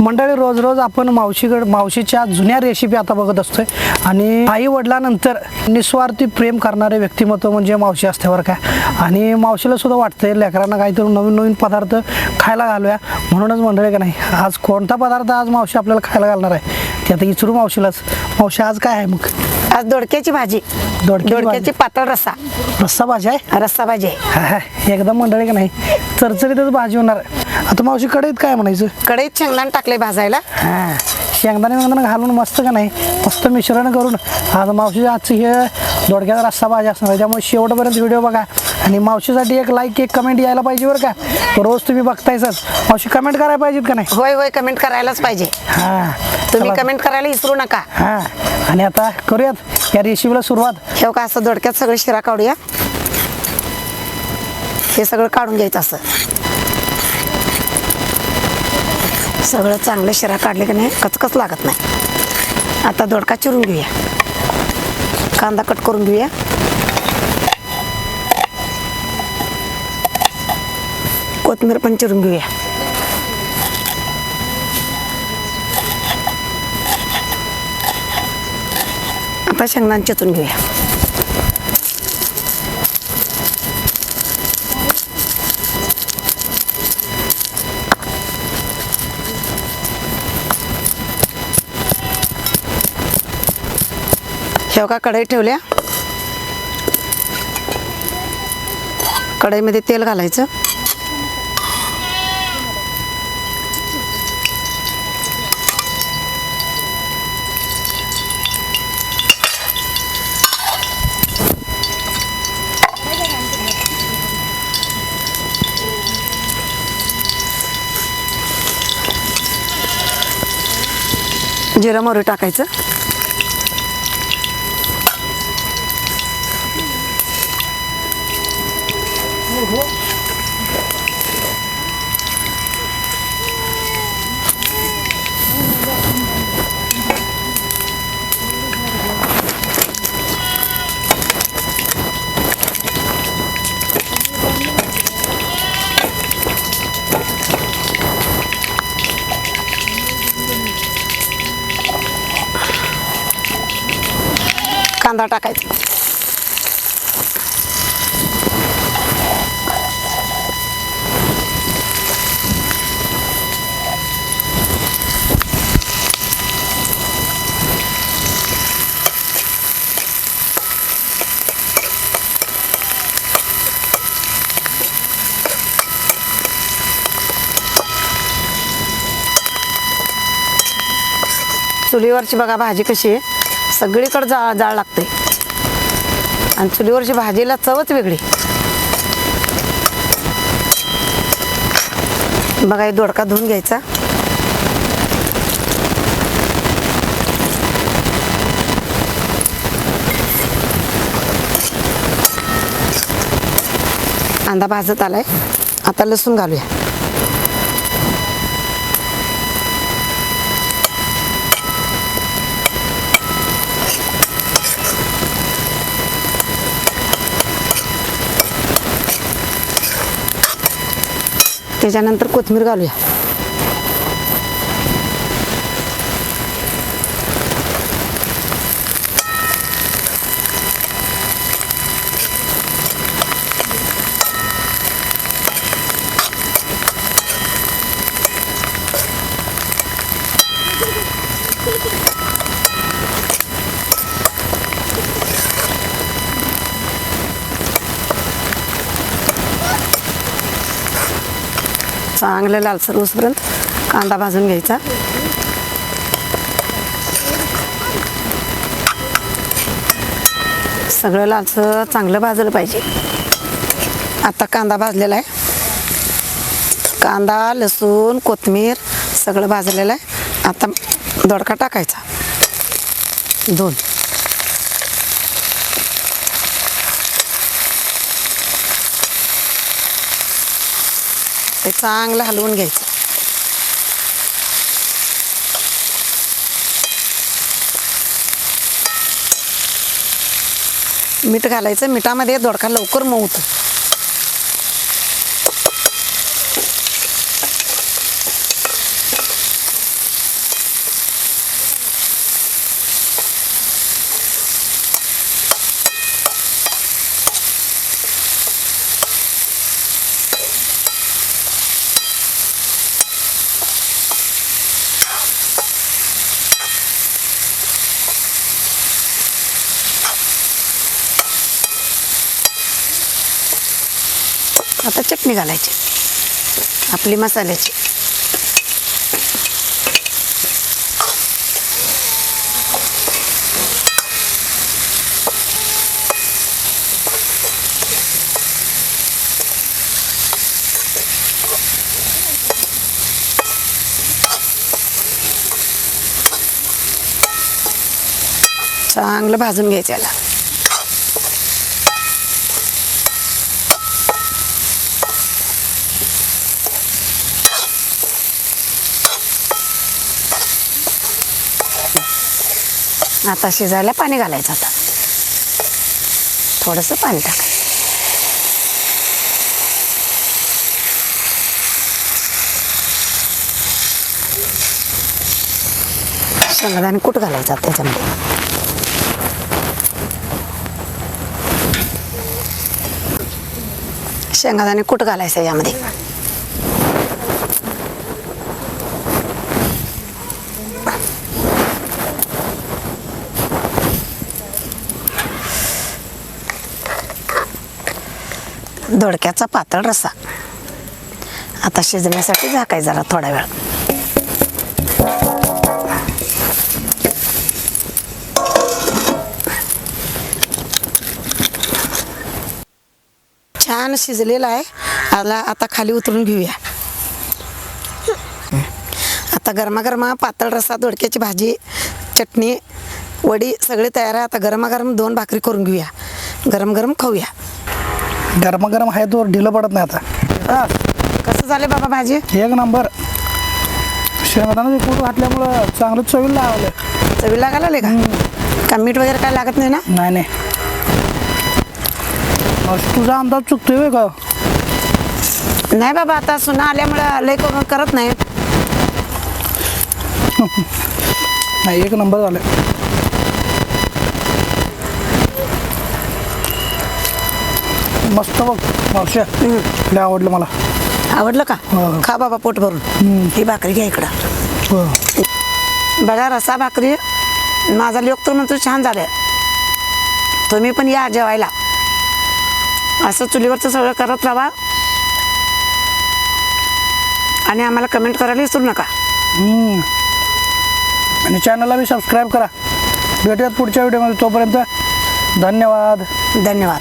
मंडळी रोज रोज आपण मावशीकड मावशीच्या जुन्या रेसिपी आता बघत असतोय. आणि आई वडिलांनंतर निस्वार्थी प्रेम करणारे व्यक्तिमत्व म्हणजे मावशी असते बरं काय आणि मावशीला सुद्धा वाटतंय लेकरांना काहीतरी नवीन नवीन पदार्थ खायला घालूया. म्हणूनच मंडळी का नाही आज कोणता पदार्थ आज मावशी आपल्याला खायला घालणार आहे? ते आता इचरू मावशीलाच. मावशी आज काय आहे मग? आज दोडक्याची भाजी. दोडक्याची पातळ रस्सा. रस्सा भाजी आहे? रस्सा भाजी आहे. हा, हा, एकदम मंडळी का नाही चरचरीतच भाजी होणार. आता मावशी कढईत काय म्हणायचं? कढईत शेंगदाण टाकले भाजायला. हा. शेंगदाणे वेंगदाणे घालून मस्त का नाही? मस्त मिश्रण करून. आज मावशीच्या आजची हे दोडक्याचा रस्सा भाजी असणार आहे. त्यामुळे शेवटपर्यंत व्हिडिओ बघा. आणि मावशीसाठी एक लाईक एक कमेंट यायला पाहिजे बरं का? रोज तुम्ही बघतायच मावशी कमेंट करायला पाहिजेत का नाही? होय होय कमेंट करायलाच पाहिजे. हा. तुम्ही चला. कमेंट करायला विसरू नका. हा. आणि आता करूयात या रेसिपीला सुरुवात. हे का असं दोडक्यात सगळं शिरा काढूया? हे सगळं काढून घ्यायचं असं. सगळं चांगलं शिरा काढले की नाही कचकच लागत नाही. आता दोडका चिरून घेऊया. कांदा कट करून घेऊया. कोथिंबीर पण चिरून घेऊया. आता शेंगदाण चिचून घेऊया. शेव का कढई ठेवल्या. कढईमध्ये तेल घालायचं. जिरं मोरी टाकायचं. कांदा टाकायचा चुलीवरची बघा भाजी कशी आहे. सगळीकडे जाळ जाळ लागते. आणि चुलीवरची भाजीला चवच वेगळी. बघा हे दोडका धुवून घ्यायचा. कांदा भाजत आलाय. आता लसूण घालूया. त्याच्यानंतर कोथिंबीर घालूया. चांगलं लालसर उसपर्यंत कांदा भाजून घ्यायचा. सगळं लालसर चांगलं भाजलं पाहिजे. आता कांदा भाजलेला आहे. कांदा लसूण कोथिंबीर सगळं भाजलेलं आहे. आता दोडका टाकायचा. दोन. ते चांगलं हलवून घ्यायचं. मीठ घालायचं मिठामध्ये दोडका लवकर मऊत आता चटणी घालायची. आपली मसाल्याची. चांगलं भाजून घ्यायचं याला. आता शिजायला पाणी घालायचं आता. थोडंसं पाणी टाकायचं शेंगदाणे कूट घालायचं त्याच्यामध्ये. शेंगदाणे कूट घालायचं यामध्ये. दोडक्याचा पातळ रस्सा. आता शिजण्यासाठी झाकाय जरा थोडा वेळ. छान शिजलेला आहे. आला आता खाली उतरून घेऊया. आता गरमागरमा पातळ रस्सा दोडक्याची भाजी चटणी वडी सगळे तयार आहे. आता गरमागरम दोन भाकरी करून घेऊया. गरम गरम खाऊया. गरमागरम आहे तो ढिलं पडत नाही आता. कसं झालं बाबा भाजी? एक नंबर. शेंगदाण्याचे कूट घातल्यामुळं चांगलं चवीला लावलं चवीला घालाले का? का मीठ वगैरे काय लागत नाही ना? नाही नाही. तुझा अंदाज चुकतोय होय का? नाही बाबा आता सुना आल्यामुळं लय करून करत नाही. नाही एक नंबर झालं मस्त बघ मावशी लय आवडलं मला. आवडलं का? हो. खा बाबा पोट भरून. ही भाकरी घ्या इकडं. हो. बघा रसा भाकरी. माझा लोक तर म्हणतो छान झालं तुम्ही पण या जेवायला. असं चुलीवरचं सगळं करत राहा. आणि आम्हाला कमेंट करायला विसरू नका. हम्म. आणि चॅनलला बी सबस्क्राईब करा. भेटूयात पुढच्या व्हिडिओमध्ये तोपर्यंत धन्यवाद. धन्यवाद.